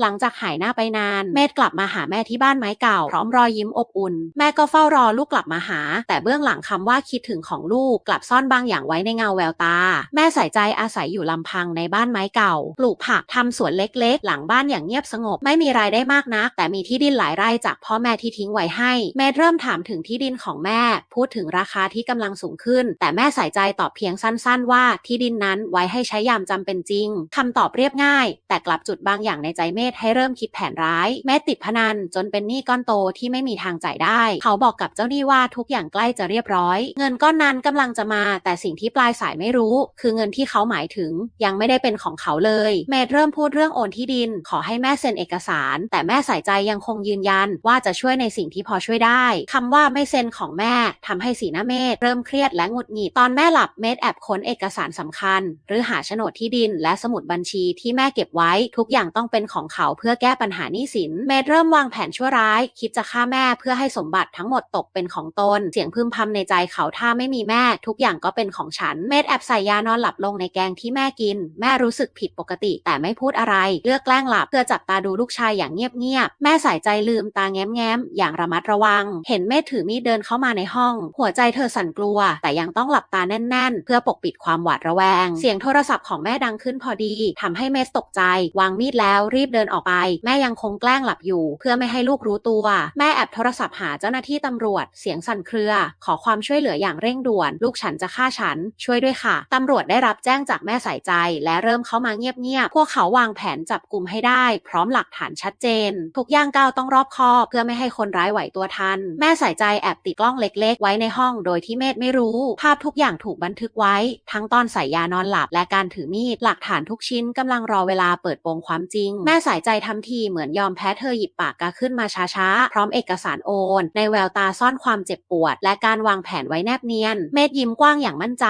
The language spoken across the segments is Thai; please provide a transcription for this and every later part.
หลังจากหายหน้าไปนาน เมธกลับมาหาแม่ที่บ้านไม้เก่า พร้อมรอยยิ้มอบอุ่น แม่ก็เฝ้ารอลูกกลับมาหา แต่เบื้องหลังคำว่าคิดถึงของลูกกลับซ่อนบางอย่างไว้ในเงาแววตา แม่ใส่ใจอาศัยอยู่ลำพังในบ้านไม้เก่า ปลูกผักทำสวนเล็กๆ หลังบ้านอย่างเงียบสงบ ไม่มีรายได้มากนัก แต่มีที่ดินหลายไร่จากพ่อแม่ที่ทิ้งไว้ให้ เมธเริ่มถามถึงที่ดินของแม่ พูดถึงราคาที่กำลังสูงขึ้น แต่แม่ใส่ใจตอบเพียงสั้น ๆ ว่าที่ดินนั้นไว้ให้ใช้ยามจำเป็นจริงคำตอบเรียบง่าย แต่กลับจุดบางอย่างในใจเมธให้เริ่มคิดแผนร้าย แม่ติดพนันจนเป็นหนี้ก้อนโตที่ไม่มีทางจ่ายได้ เขาบอกกับเจ้าหนี้ว่าทุกอย่างใกล้จะเรียบร้อย เงินก้อนนั้นกำลังจะมา แต่สิ่งที่ปลายสายไม่รู้ คือเงินที่เขาหมายถึง ยังไม่ได้เป็นของเขาเลย เมธเริ่มพูดเรื่องโอนที่ดิน ขอให้แม่เซ็นเอกสาร แต่แม่ใส่ใจยังคงยืนยันว่าจะช่วยในสิ่งที่พอช่วยได้คำว่าไม่เซ็นของแม่ทำให้สีหน้าเมธเริ่มเครียดและหงุดหงิดตอนแม่หลับเมธแอบค้นเอกสารสำคัญ หรือหาโฉนดที่ดินและสมุดบัญชีที่แม่เก็บไว้ทุกอย่างต้องเป็นของเขาเพื่อแก้ปัญหาหนี้สิน เมธเริ่มวางแผนชั่วร้าย คิดจะฆ่าแม่เพื่อให้สมบัติทั้งหมดตกเป็นของตน เสียงพึมพำในใจเขาถ้าไม่มีแม่ ทุกอย่างก็เป็นของฉัน เมธแอบใส่ยานอนหลับลงในแกงที่แม่กิน แม่รู้สึกผิดปกติ แต่ไม่พูดอะไร เลือกแกล้งหลับเพื่อจับตาดูลูกชายอย่างเงียบๆแม่ใส่ใจลืมตาแง้มๆอย่างระมัดระวัง เห็นเมธถือมีดเดินเข้ามาในห้อง หัวใจเธอสั่นกลัว แต่ยังต้องหลับตาแน่น ๆ เพื่อปกปิดความหวาดระแวง เสียงโทรศัพท์ของแม่ดังขึ้นพอดีทำให้เมธตกใจ วางมีดแล้วรีบเดินออกไป แม่ยังคงแกล้งหลับอยู่ เพื่อไม่ให้ลูกรู้ตัว แม่แอบโทรศัพท์หาเจ้าหน้าที่ตำรวจ เสียงสั่นเครือ ขอความช่วยเหลืออย่างเร่งด่วน ลูกฉันจะฆ่าฉัน ช่วยด้วยค่ะตำรวจได้รับแจ้งจากแม่สายใจ และเริ่มเข้ามาเงียบๆพวกเขาวางแผนจับกลุ่มให้ได้ พร้อมหลักฐานชัดเจน ทุกย่างก้าวต้องรอบคอบเพื่อไม่ให้คนร้ายไหวตัวทัน แม่สายใจแอบติดกล้องเล็ก ๆ ไว้ในห้อง โดยที่เมธไม่รู้ ภาพทุกอย่างถูกบันทึกไว้ ทั้งตอนใส่ยานอนหลับและการถือมีดหลักฐานทุกชิ้นกำลังรอเวลาเปิดโปงความจริง แม่สายใจทำทีเหมือนยอมแพ้เธอหยิบปากกาขึ้นมาช้าๆ พร้อมเอกสารโอน ในแววตาซ่อนความเจ็บปวด และการวางแผนไว้แนบเนียน เมธยิ้มกว้างอย่างมั่นใจ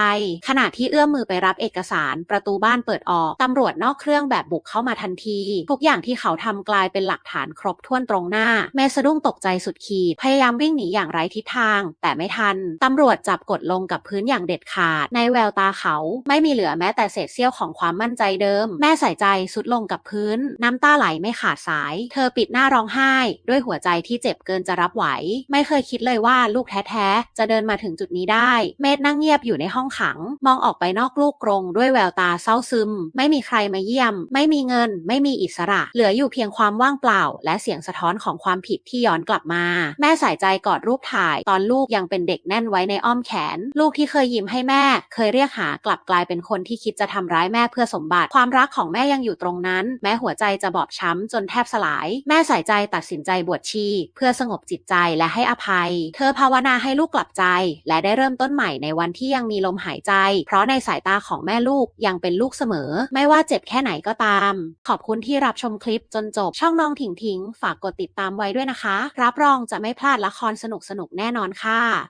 ขณะที่เอื้อมมือไปรับเอกสาร ประตูบ้านเปิดออก ตำรวจนอกเครื่องแบบบุกเข้ามาทันที ทุกอย่างที่เขาทำกลายเป็นหลักฐานครบถ้วนตรงหน้าแม่สะดุ้งตกใจสุดขีด พยายามวิ่งหนีอย่างไร้ทิศทาง แต่ไม่ทัน ตำรวจจับกดลงกับพื้นอย่างเด็ดขาด ในแววตาเขา ไม่มีเหลือแม้แต่เศษเสี้ยวของความมั่นใจเดิม แม่ใส่ใจสุดลงกับพื้น น้ำตาไหลไม่ขาดสาย เธอปิดหน้าร้องไห้ ด้วยหัวใจที่เจ็บเกินจะรับไหว ไม่เคยคิดเลยว่าลูกแท้ๆ จะเดินมาถึงจุดนี้ได้ เมธนั่งเงียบอยู่ในห้องขัง มองออกไปนอกลูกกรงด้วยแววตาเศร้าซึม ไม่มีใครมาเยี่ยม ไม่มีเงิน ไม่มีอิสระ เหลืออยู่เพียงความว่างเปล่า และเสียงสะท้อนของความผิดที่ย้อนกลับมา แม่ใส่ใจกอดรูปถ่าย ตอนลูกยังเป็นเด็กแน่นไว้ในอ้อมแขน ลูกที่เคยยิ้มให้แม่ เคยเรียกหากลับกลายเป็นคนที่คิดจะทำร้ายแม่เพื่อสมบัติ ความรักของแม่ยังอยู่ตรงนั้น แม้หัวใจจะบอบช้ำจนแทบสลาย แม่ใส่ใจตัดสินใจบวชชี เพื่อสงบจิตใจและให้อภัย เธอภาวนาให้ลูกกลับใจ และได้เริ่มต้นใหม่ในวันที่ยังมีลมหายใจ เพราะในสายตาของแม่ลูกยังเป็นลูกเสมอ ไม่ว่าเจ็บแค่ไหนก็ตาม ขอบคุณที่รับชมคลิปจนจบช่องน้องถิงถิงฝากกดติดตามไว้ด้วยนะคะ รับรองจะไม่พลาดละครสนุกๆแน่นอนค่ะ